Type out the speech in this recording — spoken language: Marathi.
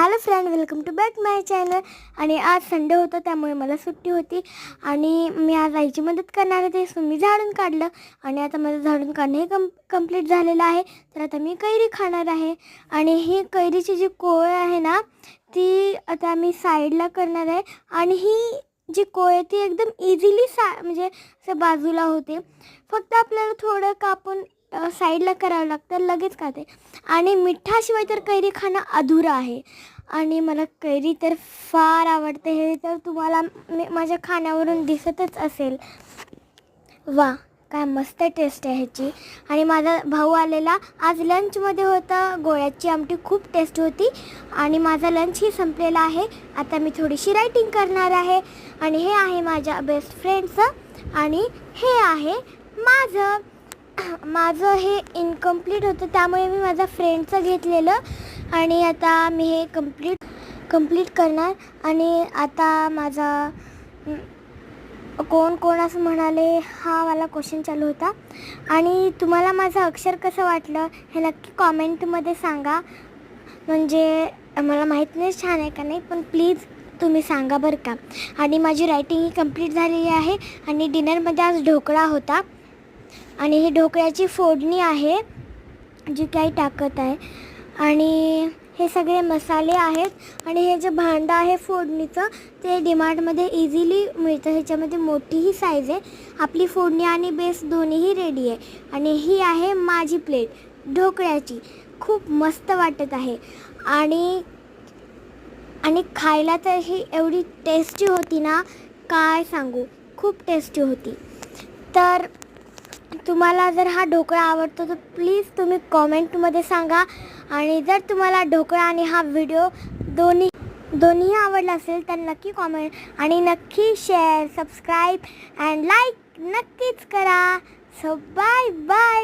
Hello friend welcome to back my channel आणि आज संडे होता त्यामुळे मला सुट्टी होती. आणि मी आज आईची मदत करणार होते सो मी झाडून काढलं. आणि आता माझं झाडून काढणं हे कम कंप्लीट झालेलं आहे. तर आता मी कैरी खाणार आहे. आणि ही कैरीची जी कोळ आहे ना ती आता मी साईडला करणार आहे. आणि ही जी कोय आहे ती एकदम इझिली सा म्हणजे असं बाजूला होते. फक्त आपल्याला थोडं कापून साईडला करावं लागतं लगेच खाते आणि मिठाशिवाय तर कैरी खाणं अधुरं आहे. आणि मला कैरी तर फार आवडते. हे तर तुम्हाला मी माझ्या खाण्यावरून दिसतच असेल. वा काय मस्त टेस्ट आहे ह्याची. आणि माझा भाऊ आलेला. आज लंचमध्ये होता. गोळ्याची आमटी खूप टेस्ट होती. आणि माझा लंचही संपलेला आहे. आता मी थोडीशी रायटिंग करणार आहे. आणि हे आहे माझ्या बेस्ट फ्रेंडचं आणि हे आहे माझं. माझं हे इनकम्प्लीट होतं त्यामुळे मी माझ्या फ्रेंडचं घेतलेलं आणि आता मी हे कंप्लीट कंप्लीट करणार. आणि आता माझा कोण कोण असं म्हणाले हा वाला क्वेश्चन चालू होता. आणि तुम्हाला माझं अक्षर कसं वाटलं हे नक्की कॉमेंटमध्ये सांगा. म्हणजे मला माहीत नाही छान आहे का नाही पण प्लीज तुम्ही सांगा बरं का. आणि माझी रायटिंग ही कंप्लीट झालेली आहे आणि डिनरमध्ये आज ढोकळा होता. आणि ही ढोकळ्याची फोडणी आहे जी काही टाकत आहे. आणि हे सगळे मसाले आहेत आणि हे जे भांडं आहे फोडणीचं ते डिमार्टमध्ये इझिली मिळतं. ह्याच्यामध्ये मोठीही साईज आहे. आपली फोडणी आणि बेस दोन्हीही रेडी आहे. आणि ही आहे माझी प्लेट ढोकळ्याची. खूप मस्त वाटत आहे. आणि आणि खायला तर ही एवढी टेस्टी होती ना काय सांगू? खूप टेस्टी होती. तर तुम्हाला जर हा ढोकळा आवडतो तर प्लीज तुम्ही कॉमेंटमध्ये सांगा. आणि जर तुम्हाला ढोकळा आणि हा व्हिडिओ दोन्ही दोन्ही आवडला असेल तर नक्की कॉमेंट आणि नक्की शेअर सबस्क्राईब अँड लाईक नक्कीच करा. So bye bye